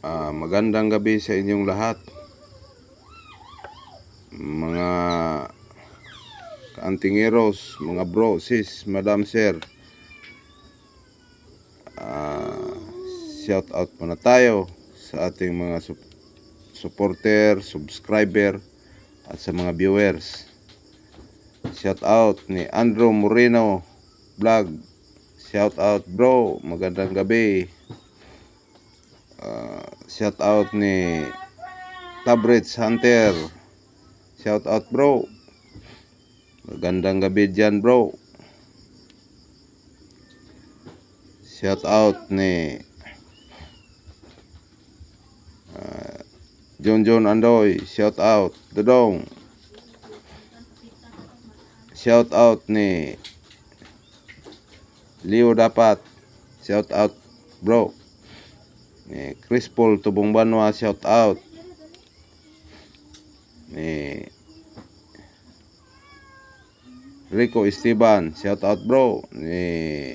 Ah, magandang gabi sa inyong lahat. Mga kaantingeros, mga bro, sis, madam, sir. Ah, shout out muna tayo sa ating mga sup- supporter, subscriber at sa mga viewers. Shout out ni Andrew Moreno vlog. Shout out bro, magandang gabi. Ah, shout out ni Tabrets Hunter. Shout out bro. Magandang gabi dyan bro. Shout out ni ah, John John Andoy. Shout out. Dodong. Shout out ni Leo Dapat. Shout out bro. Ni Chris Paul Tubong Banwa, shout out. Ni Rico Esteban, shout out bro. Ni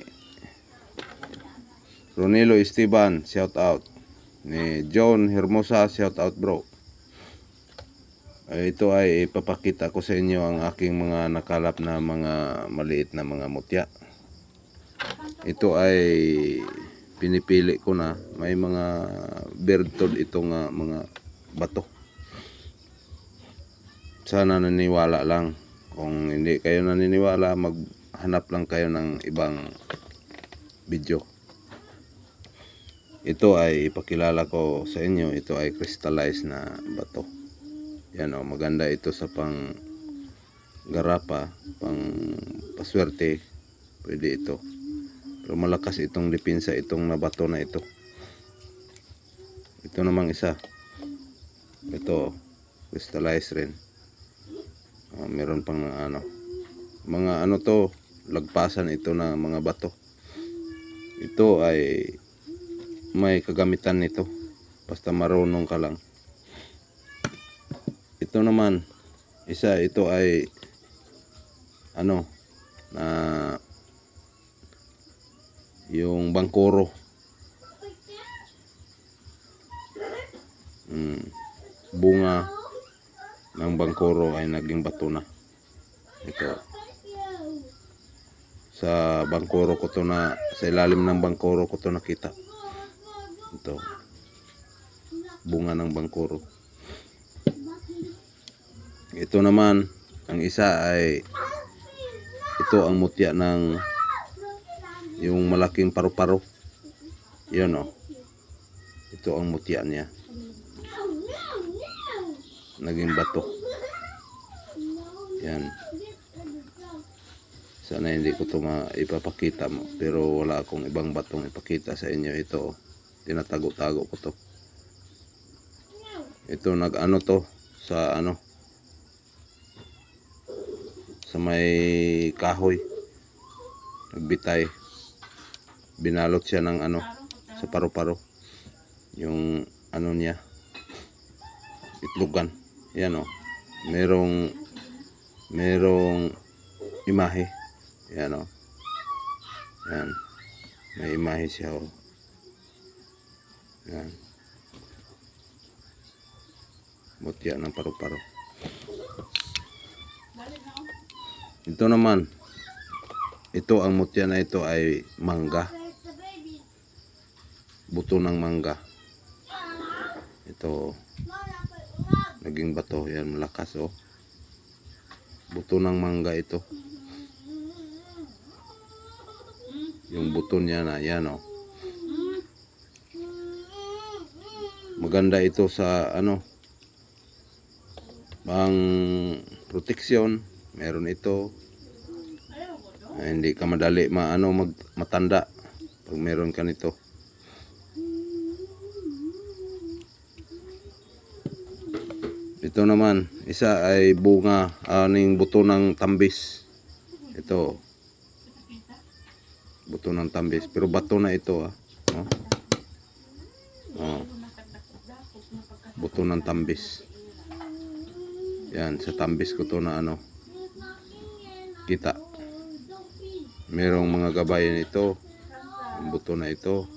Ronilo Esteban, shout out. Ni John Hermosa, shout out bro. Ay, ito ay ipapakita ko sa inyo ang aking mga nakalap na mga maliit na mga mutya. Ito ay pinipili ko na may mga bertod itong nga mga bato. Sana naniniwala lang. Kung hindi kayo naniniwala maghanap lang kayo ng ibang video. Ito ay ipakilala ko sa inyo. Ito ay crystallized na bato. Yan o maganda ito sa pang garapa pang paswerte. Pwede ito pero malakas itong depensa itong nabato na ito. Ito namang isa. Ito, crystallized rin. Ah, meron pang ano. Mga ano to, lagpasan ito na mga bato. Ito ay may kagamitan nito. Basta marunong ka lang. Ito naman, isa ito ay ano na yung bangkoro. Mm, bunga ng bangkoro ay naging bato na. Ito. Sa bangkoro ko to na, sa ilalim ng bangkoro ko to nakita. Ito. Bunga ng bangkoro. Ito naman, ang isa ay ito ang mutya ng yung malaking paru-paro. Yun oh. Ito ang mutya niya. Naging bato. Yan. Sana hindi ko ito ipapakita mo. Pero wala akong ibang batong ipakita sa inyo. Ito. oh. Tinatago-tago ko to. Ito nag-ano to sa ano sa may kahoy nagbitay binalot siya ng ano sa paru-paro yung ano niya itlogan. Yan o merong merong imahe. Yan o yan. May imahe siya o yan. Mutya ng paru-paro ito naman. Ito ang mutya na ito ay mangga buto ng mangga. Ito naging bato. Yan malakas oh. Buto ng mangga ito. Yung buto niya na yan oh. Maganda ito sa ano pang proteksyon. Meron ito. Ah, hindi ka madali maano mag matanda pag meron ka nito ito naman isa ay bunga aning buto ng tambis. Ito. Buto ng tambis pero bato na ito ah oh. Oh. buto ng tambis. Yan sa tambis ko to na ano kita. Merong mga gabayan ito ang buto na ito.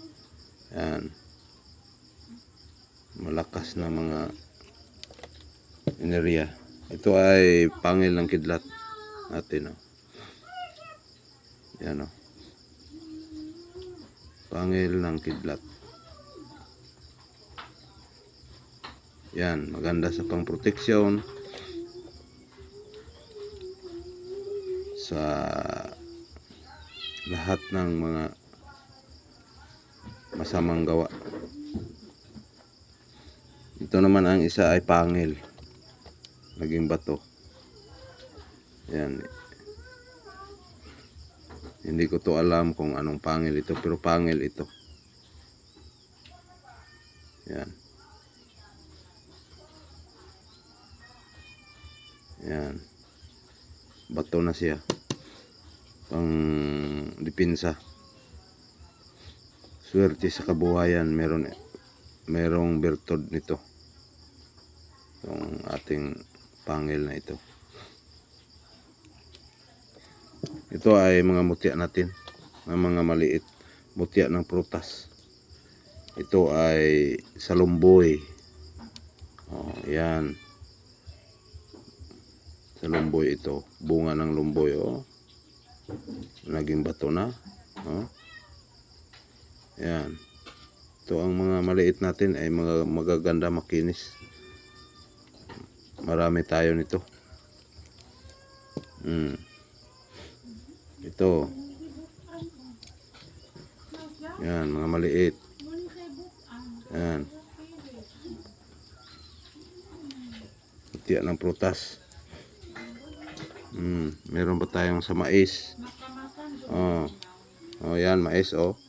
Yan. Malakas na mga enerhiya. Ito ay pangil ng kidlat natin. Oh. Yan oh. Pangil ng kidlat. Yan, maganda sa pang-proteksyon sa lahat ng mga masamang gawa. Ito naman ang isa ay pangil. Naging bato. Yan. Hindi ko to alam kung anong pangil ito pero pangil ito. Yan. Yan. Bato na siya. Pang dipinsa. Swerte sa kabuhayan meron merong bertod nito. Yung ating pangil na ito. Ito ay mga mutya natin. Ng mga maliit. Mutya ng prutas. Ito ay salumboy. Oh, yan. Salumboy ito. Bunga ng lumboy. Oh. Naging bato na. Oh. Yan. Ito ang mga maliit natin ay mga magaganda makinis. Marami tayo nito. Mm. Ito. Yan, mga maliit. Yan. Tiyak ng prutas. Mm, meron ba tayong sa mais? Oh. Oh, yan, mais oh.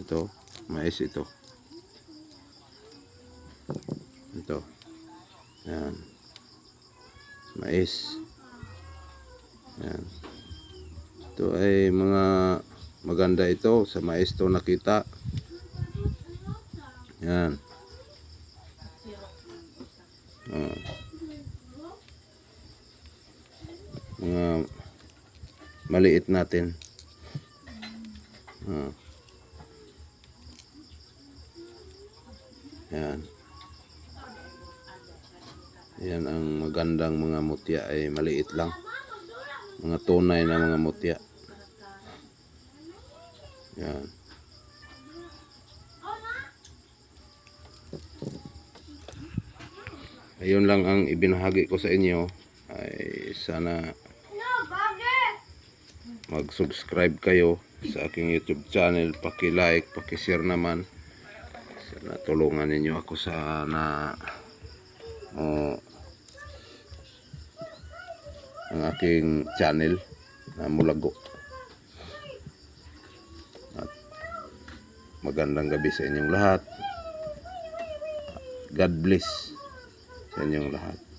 Ito, mais. Ito. Yan. Mais. Yan. Ito ay mga maganda ito. Sa mais nakita. Yan. Oh. Mga maliit natin. Oh. Yan. Yan ang magandang mga mutya ay maliit lang. Mga tunay na mga mutya. Yan. Ayun lang ang ibinahagi ko sa inyo. Ay sana mag-subscribe kayo sa aking YouTube channel. Paki-like, paki-share naman. Sana tulungan ninyo ako sa na oh, ang aking channel na Mulago. At magandang gabi sa inyong lahat. God bless sa inyong lahat.